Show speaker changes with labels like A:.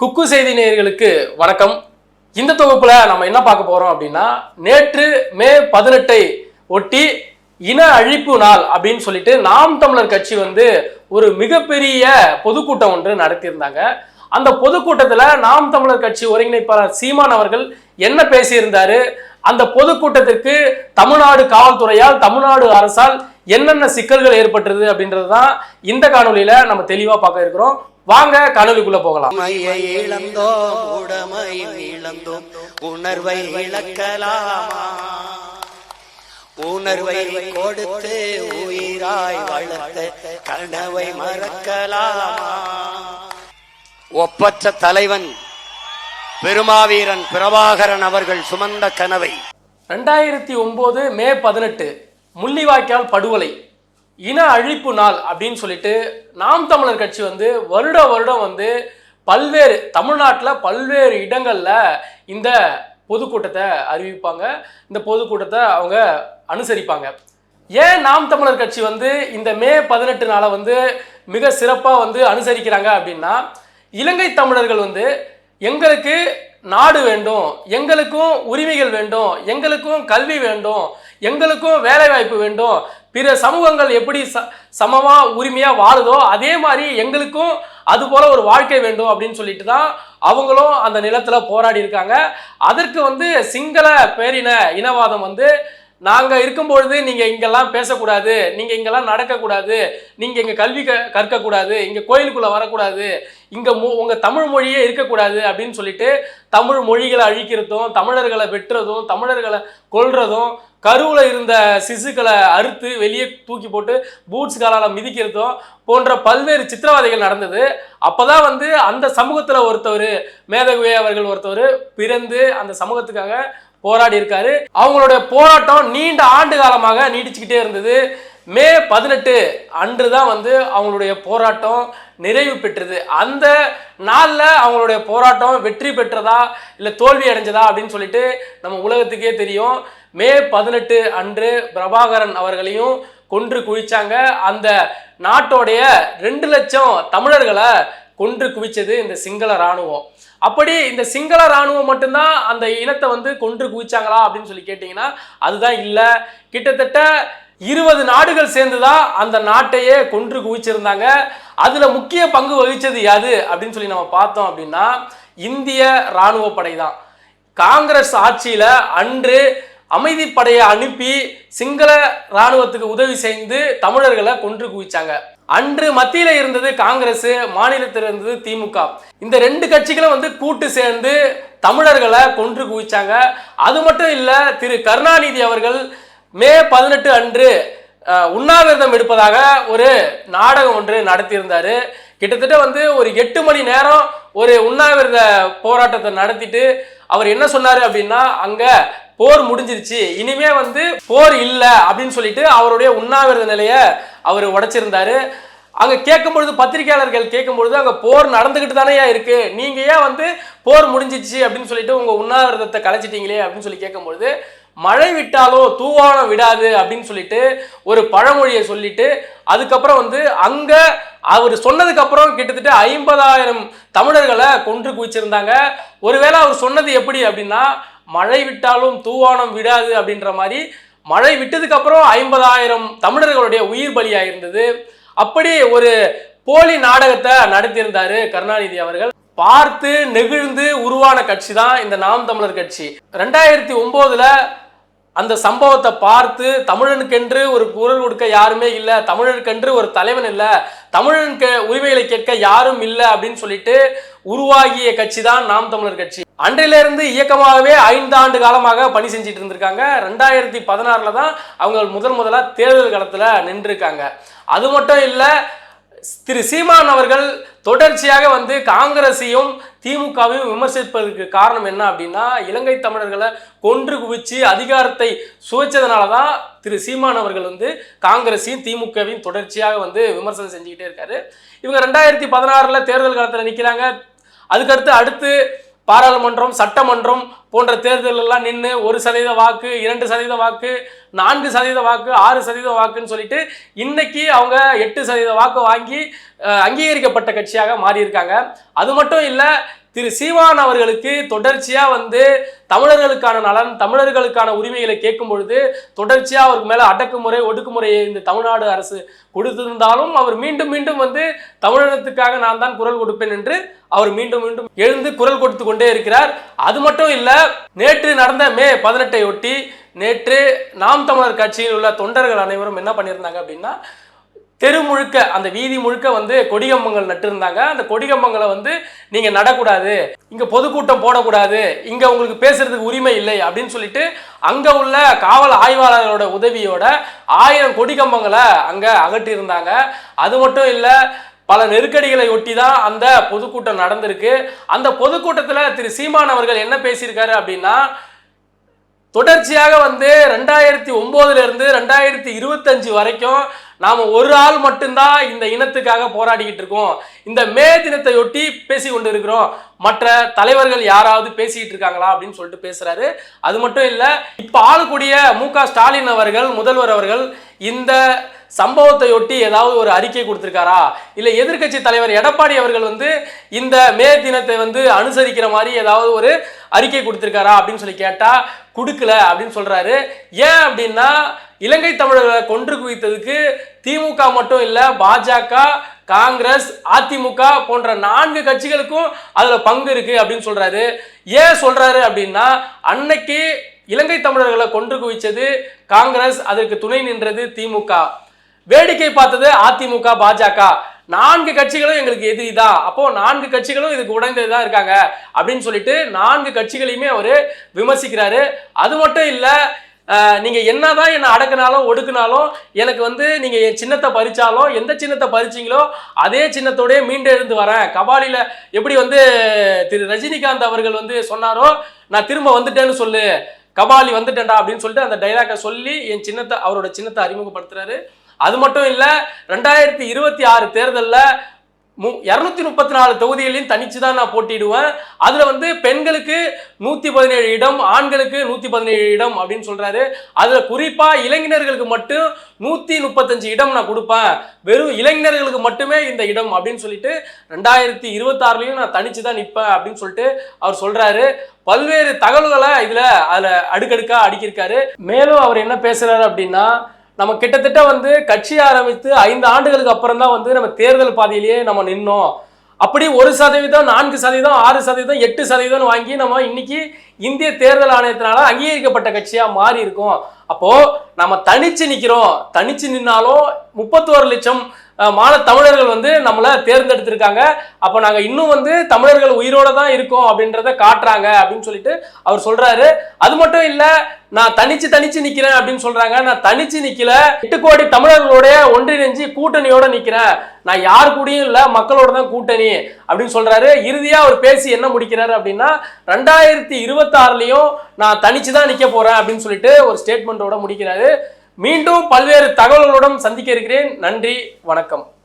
A: குக்கு செய்தி நேயர்களுக்கு வணக்கம். இந்த தொகுப்புல நம்ம என்ன பார்க்க போறோம் அப்படின்னா நேற்று மே பதினெட்டை ஒட்டி இன அழிப்பு நாள் அப்படின்னு சொல்லிட்டு நாம் தமிழர் கட்சி வந்து ஒரு மிகப்பெரிய பொதுக்கூட்டம் ஒன்று நடத்தியிருந்தாங்க. அந்த பொதுக்கூட்டத்தில் நாம் தமிழர் கட்சி ஒருங்கிணைப்பாளர் சீமான் அவர்கள் என்ன பேசியிருந்தாரு? அந்த பொதுக்கூட்டத்திற்கு தமிழ்நாடு காவல்துறையால் தமிழ்நாடு அரசால் என்னென்ன சிக்கல்கள் ஏற்பட்டது அப்படின்றது தான் இந்த காணொலியில நம்ம தெளிவா பார்க்க இருக்கிறோம். வாங்க காணொலிக்குள்ள போகலாம்.
B: இழந்தோம் உடமையை இழந்தோம் உணர்வை இழக்கலாமா? உணர்வை கொடுத்து உயிராய் வளர்த்த கனவை மறக்கலாமா? ஒப்பற்ற தலைவன் பெருமாவீரன் பிரபாகரன் அவர்கள் சுமந்த கனவை.
A: ரெண்டாயிரத்தி ஒன்பது மே பதினெட்டு முள்ளிவாய்க்கால் படுகொலை. இன அழிப்பு நாள் அப்படின்னு சொல்லிட்டு நாம் தமிழர் கட்சி வந்து வருட வருடம் வந்து பல்வேறு தமிழ்நாட்டில் பல்வேறு இடங்களில் இந்த பொதுக்கூட்டத்தை அறிவிப்பாங்க. இந்த பொதுக்கூட்டத்தை அவங்க அனுசரிப்பாங்க. ஏன் நாம் தமிழர் கட்சி வந்து இந்த மே பதினெட்டு நாளை வந்து மிக சிறப்பாக வந்து அனுசரிக்கிறாங்க அப்படின்னா இலங்கை தமிழர்கள் வந்து எங்களுக்கு நாடு வேண்டும் எங்களுக்கும் உரிமைகள் வேண்டும் எங்களுக்கும் கல்வி வேண்டும் எங்களுக்கும் வேலை வாய்ப்பு வேண்டும். பிற சமூகங்கள் எப்படி ச சமமாக உரிமையாக வாழுதோ அதே மாதிரி எங்களுக்கும் அது போல் ஒரு வாழ்க்கை வேண்டும் அப்படின்னு சொல்லிட்டு தான் அவங்களும் அந்த நிலத்தில் போராடி இருக்காங்க அதற்கு வந்து சிங்கள பேரின இனவாதம் வந்து நாங்கள் இருக்கும்பொழுது நீங்கள் இங்கெல்லாம் பேசக்கூடாது நீங்கள் இங்கெல்லாம் நடக்கக்கூடாது நீங்கள் இங்கே கல்வி க கற்கக்கூடாது இங்கே கோயிலுக்குள்ளே வரக்கூடாது இங்கே மொ உங்கள் தமிழ் மொழியே இருக்கக்கூடாது அப்படின்னு சொல்லிட்டு தமிழ் மொழிகளை அழிக்கிறதும் தமிழர்களை வெட்டுறதும் தமிழர்களை கொள்றதும் கருவில் இருந்த சிசுக்களை அறுத்து வெளியே தூக்கி போட்டு பூட்ஸ் காலால் மிதிக்கிறதும் போன்ற பல்வேறு சித்திரவதைகள் நடந்தது. அப்போ தான் வந்து அந்த சமூகத்தில் ஒருத்தவர் மேதகுவே அவர்கள் ஒருத்தவர் பிறந்து அந்த சமூகத்துக்காக போராடி இருக்காரு. அவங்களுடைய போராட்டம் நீண்ட ஆண்டு காலமாக நீடிச்சுக்கிட்டே இருந்தது. மே பதினெட்டு அன்று தான் வந்து அவங்களுடைய போராட்டம் நிறைவு பெற்றது. அந்த நாளில் அவங்களுடைய போராட்டம் வெற்றி பெற்றதா இல்லை தோல்வி அடைஞ்சதா அப்படின்னு சொல்லிட்டு நம்ம உலகத்துக்கே தெரியும். மே பதினெட்டு அன்று பிரபாகரன் அவர்களையும் கொன்று குழிச்சாங்க. அந்த நாட்டோடைய ரெண்டு லட்சம் தமிழர்களை கொன்று குவிச்சது இந்த சிங்கள இராணுவம். அப்படி இந்த சிங்கள இராணுவம் மட்டும்தான் அந்த இனத்தை வந்து கொன்று குவிச்சாங்களா அப்படின்னு சொல்லி கேட்டிங்கன்னா அதுதான் இல்லை. கிட்டத்தட்ட இருபது நாடுகள் சேர்ந்து தான் அந்த நாட்டையே கொன்று குவிச்சிருந்தாங்க. அதில் முக்கிய பங்கு வகித்தது யாது அப்படின்னு சொல்லி நம்ம பார்த்தோம் அப்படின்னா இந்திய இராணுவ படை தான் காங்கிரஸ் ஆட்சியில் அன்று அமைதிப்படையை அனுப்பி சிங்கள இராணுவத்துக்கு உதவி செய்து தமிழர்களை கொன்று குவிச்சாங்க. அன்று மத்தியில இருந்தது காங்கிரஸ் மாநிலத்தில் இருந்தது திமுக. இந்த ரெண்டு கட்சிகளும் வந்து கூட்டு சேர்ந்து தமிழர்களை கொன்று குவிச்சாங்க. அது மட்டும் இல்ல திரு கருணாநிதி அவர்கள் மே பதினெட்டு அன்று உண்ணாவிரதம் எடுப்பதாக ஒரு நாடகம் ஒன்று நடத்தியிருந்தாரு. கிட்டத்தட்ட வந்து ஒரு எட்டு மணி நேரம் ஒரு உண்ணாவிரத போராட்டத்தை நடத்திட்டு அவர் என்ன சொன்னாரு அப்படின்னா அங்க போர் முடிஞ்சிருச்சு. இனிமே வந்து போர் இல்லை அப்படின்னு சொல்லிட்டு அவருடைய உண்ணாவிரத நிலையை அவர் உடைச்சிருந்தாரு. அங்க கேட்கும் பொழுது பத்திரிகையாளர்கள் கேட்கும் பொழுது அங்க போர் நடந்துகிட்டு தானே இருக்கு. நீங்க ஏன் வந்து போர் முடிஞ்சிச்சு அப்படின்னு சொல்லிட்டு உங்க உண்ணாவிரதத்தை கலைச்சிட்டீங்களே அப்படின்னு சொல்லி கேட்கும் பொழுது மழை விட்டாலும் தூவானம் விடாது அப்படின்னு சொல்லிட்டு ஒரு பழமொழியை சொல்லிட்டு அதுக்கப்புறம் வந்து அங்க அவர் சொன்னதுக்கு அப்புறம் கிட்டத்தட்ட ஐம்பதாயிரம் தமிழர்களை கொன்று குவிச்சிருந்தாங்க. ஒருவேளை அவர் சொன்னது எப்படி அப்படின்னா மழை விட்டாலும் தூவானம் விடாது அப்படின்ற மாதிரி மழை விட்டதுக்கப்புறம் ஐம்பதாயிரம் தமிழர்களுடைய உயிர் பலியாயிருந்தது. அப்படி ஒரு போலி நாடகத்தை நடத்தியிருந்தாரு கருணாநிதி அவர்கள். பார்த்து நெகிழ்ந்து உருவான கட்சி தான் இந்த நாம் தமிழர் கட்சி. ரெண்டாயிரத்தி ஒம்போதில் அந்த சம்பவத்தை பார்த்து தமிழனுக்கென்று ஒரு குரல் கொடுக்க யாருமே இல்லை தமிழனுக்கென்று ஒரு தலைவன் இல்லை தமிழனுக்கு உரிமைகளை கேட்க யாரும் இல்லை அப்படின்னு சொல்லிட்டு உருவாகிய கட்சி தான் நாம் தமிழர் கட்சி. அன்றிலிருந்து இயக்கமாகவே ஐந்து ஆண்டு காலமாக பணி செஞ்சுட்டு இருந்திருக்காங்க. ரெண்டாயிரத்தி பதினாறில் தான் அவங்க முதல் முதலாக தேர்தல் களத்தில் நின்றுருக்காங்க. அது மட்டும் இல்லை திரு சீமான் அவர்கள் தொடர்ச்சியாக வந்து காங்கிரஸையும் திமுகவையும் விமர்சிப்பதற்கு காரணம் என்ன அப்படின்னா இலங்கை தமிழர்களை கொன்று குவிச்சு அதிகாரத்தை சுவைச்சதுனால தான் திரு சீமான் அவர்கள் வந்து காங்கிரஸையும் திமுகவையும் தொடர்ச்சியாக வந்து விமர்சனம் செஞ்சுக்கிட்டே இருக்காரு. இவங்க ரெண்டாயிரத்தி பதினாறில் தேர்தல் காலத்தில் நிற்கிறாங்க அதுக்கடுத்து அடுத்து பாராளுமன்றம் சட்டமன்றம் போன்ற தேர்தல் எல்லாம் நின்று ஒரு சதவீத வாக்கு இரண்டு சதவீத வாக்கு நான்கு சதவீத வாக்கு ஆறு சதவீத வாக்குன்னு சொல்லிட்டு இன்னைக்கு அவங்க எட்டு சதவீத வாக்கு வாங்கி அங்கீகரிக்கப்பட்ட கட்சியாக மாறியிருக்காங்க. அது மட்டும் இல்லை திரு சீமான் அவர்களுக்கு தொடர்ச்சியாக வந்து தமிழர்களுக்கான நலன் தமிழர்களுக்கான உரிமைகளை கேட்கும் பொழுது தொடர்ச்சியாக அவருக்கு மேலே அடக்குமுறை ஒடுக்குமுறையை இந்த தமிழ்நாடு அரசு கொடுத்திருந்தாலும் அவர் மீண்டும் மீண்டும் வந்து தமிழகத்துக்காக நான் தான் குரல் கொடுப்பேன் என்று அவர் மீண்டும் மீண்டும் எழுந்து குரல் கொடுத்து கொண்டே இருக்கிறார். அது மட்டும் இல்லை நேற்று நடந்த மே பதினெட்டை ஒட்டி நேற்று நாம் தமிழர் கட்சியில் உள்ள தொண்டர்கள் அனைவரும் என்ன பண்ணியிருந்தாங்க அப்படின்னா தெரு முழுக்க அந்த வீதி முழுக்க வந்து கொடிகம்பங்கள் நட்டிருந்தாங்க. அந்த கொடிகம்பங்களை வந்து நீங்கள் நடக்கூடாது. இங்கே பொதுக்கூட்டம் போடக்கூடாது. இங்கே உங்களுக்கு பேசுறதுக்கு உரிமை இல்லை அப்படின்னு சொல்லிட்டு அங்கே உள்ள காவல் ஆய்வாளர்களோட உதவியோட ஆயிரம் கொடிகம்பங்களை அங்கே அகற்றியிருந்தாங்க. அது மட்டும் இல்லை பல நெருக்கடிகளை ஒட்டி தான் அந்த பொதுக்கூட்டம் நடந்திருக்கு. அந்த பொதுக்கூட்டத்தில் திரு சீமான் அவர்கள் என்ன பேசியிருக்காரு அப்படின்னா தொடர்ச்சியாக வந்து ரெண்டாயிரத்தி ஒம்போதுலேருந்து ரெண்டாயிரத்தி இருபத்தஞ்சு வரைக்கும் நாம் ஒரு ஆள் மட்டும்தான் இந்த இனத்துக்காக போராடிக்கிட்டு இருக்கோம். இந்த மே தினத்தையொட்டி பேசி கொண்டு இருக்கிறோம் மற்ற தலைவர்கள் யாராவது பேசிக்கிட்டு இருக்காங்களா அப்படின்னு சொல்லிட்டு பேசுகிறாரு அது மட்டும் இல்லை இப்போ ஆளக்கூடிய மு க ஸ்டாலின் அவர்கள் முதல்வர் அவர்கள் இந்த சம்பவத்தையொட்டி ஏதாவது ஒரு அறிக்கை கொடுத்துருக்காரா? இல்லை எதிர்க்கட்சி தலைவர் எடப்பாடி அவர்கள் வந்து இந்த மே தினத்தை வந்து அனுசரிக்கிற மாதிரி ஏதாவது ஒரு அறிக்கை கொடுத்துருக்காரா அப்படின்னு சொல்லி கேட்டால் கொடுக்கல அப்படின்னு சொல்கிறாரு ஏன் அப்படின்னா இலங்கை தமிழர்களை கொன்று குவித்ததுக்கு திமுக மட்டும் இல்லை பாஜக காங்கிரஸ் அதிமுக போன்ற நான்கு கட்சிகளுக்கும் அதில் பங்கு இருக்குது அப்படின்னு சொல்கிறாரு ஏன் சொல்கிறாரு அப்படின்னா அன்னைக்கு இலங்கை தமிழர்களை கொன்று குவிச்சது காங்கிரஸ் அதற்கு துணை நின்றது திமுக. வேடிக்கை பார்த்தது அதிமுக பாஜக. நான்கு கட்சிகளும் எங்களுக்கு எதிரி தான். அப்போ நான்கு கட்சிகளும் இதுக்கு உடைந்தது தான் இருக்காங்க அப்படின்னு சொல்லிட்டு நான்கு கட்சிகளையுமே அவர் விமர்சிக்கிறாரு. அது மட்டும் இல்லை நீங்கள் என்ன தான் என்னை அடக்குனாலும் ஒடுக்குனாலும் எனக்கு வந்து நீங்கள் என் சின்னத்தை பறிச்சாலும் எந்த சின்னத்தை பறிச்சிங்களோ அதே சின்னத்தோடய மீண்டு எழுந்து வரேன். கபாலியில் எப்படி வந்து திரு ரஜினிகாந்த் அவர்கள் வந்து சொன்னாரோ நான் திரும்ப வந்துட்டேன்னு சொல்லு. கபாலி வந்துட்டேன்டா அப்படின்னு சொல்லிட்டு அந்த டைலாக்கை சொல்லி என் சின்னத்தை அவரோட சின்னத்தை அறிமுகப்படுத்துறாரு. அது மட்டும் இல்லை ரெண்டாயிரத்தி இருபத்தி ஆறு தேர்தலில் மு இரநூத்தி முப்பத்தி நாலு தொகுதிகளையும் தனிச்சு தான் நான் போட்டிடுவேன் அதில் வந்து பெண்களுக்கு நூற்றி பதினேழு இடம் ஆண்களுக்கு நூற்றி பதினேழு இடம் அப்படின்னு சொல்கிறாரு அதில் குறிப்பாக இளைஞர்களுக்கு மட்டும் நூற்றி முப்பத்தஞ்சு இடம் நான் கொடுப்பேன். வெறும் இளைஞர்களுக்கு மட்டுமே இந்த இடம் அப்படின்னு சொல்லிட்டு ரெண்டாயிரத்தி இருபத்தாறுலையும் நான் தனிச்சு தான் நிற்பேன் அப்படின்னு சொல்லிட்டு அவர் சொல்கிறாரு பல்வேறு தகவல்களை இதில் அதில் அடுக்கடுக்காக அடுக்கியிருக்காரு. மேலும் அவர் என்ன பேசுகிறாரு அப்படின்னா நம்ம கிட்டத்தட்ட வந்து கட்சி ஆரம்பித்து ஐந்து ஆண்டுகளுக்கு அப்புறம் தான் வந்து நம்ம தேர்தல் பாதையிலேயே நம்ம நின்னோம். அப்படி ஒரு சதவீதம் நான்கு சதவீதம் ஆறு சதவீதம் எட்டு சதவீதம் வாங்கி நம்ம இன்னைக்கு இந்திய தேர்தல் ஆணையத்தினால அங்கீகரிக்கப்பட்ட கட்சியா மாறி இருக்கோம் அப்போ நம்ம தனிச்சு நிற்கிறோம் தனிச்சு நின்னாலும் முப்பத்தோரு லட்சம் மாநில தமிழர்கள் வந்து நம்மளை தேர்ந்தெடுத்திருக்காங்க. அப்போ நாங்கள் இன்னும் வந்து தமிழர்கள் உயிரோட தான் இருக்கோம் அப்படின்றத காட்டுறாங்க அப்படின்னு சொல்லிட்டு அவர் சொல்றாரு. அது மட்டும் இல்லை நான் தனிச்சு தனிச்சு நிக்கிறேன் அப்படின்னு சொல்றாங்க. நான் தனிச்சு நிக்கல. எட்டு கோடி தமிழர்களோட ஒன்றிணைஞ்சு கூட்டணியோட நிக்கிறேன். நான் யார் கூடயும் இல்ல மக்களோட தான் கூட்டணி அப்படின்னு சொல்றாரு. இறுதியா அவர் பேசி என்ன முடிக்கிறாரு அப்படின்னா ரெண்டாயிரத்தி இருபத்தாறுலையும் நான் தனிச்சு தான் நிக்க போறேன் அப்படின்னு சொல்லிட்டு ஒரு ஸ்டேட்மெண்ட்டோட முடிக்கிறாரு. மீண்டும் பல்வேறு தகவல்களுடன் சந்திக்க இருக்கிறேன். நன்றி வணக்கம்.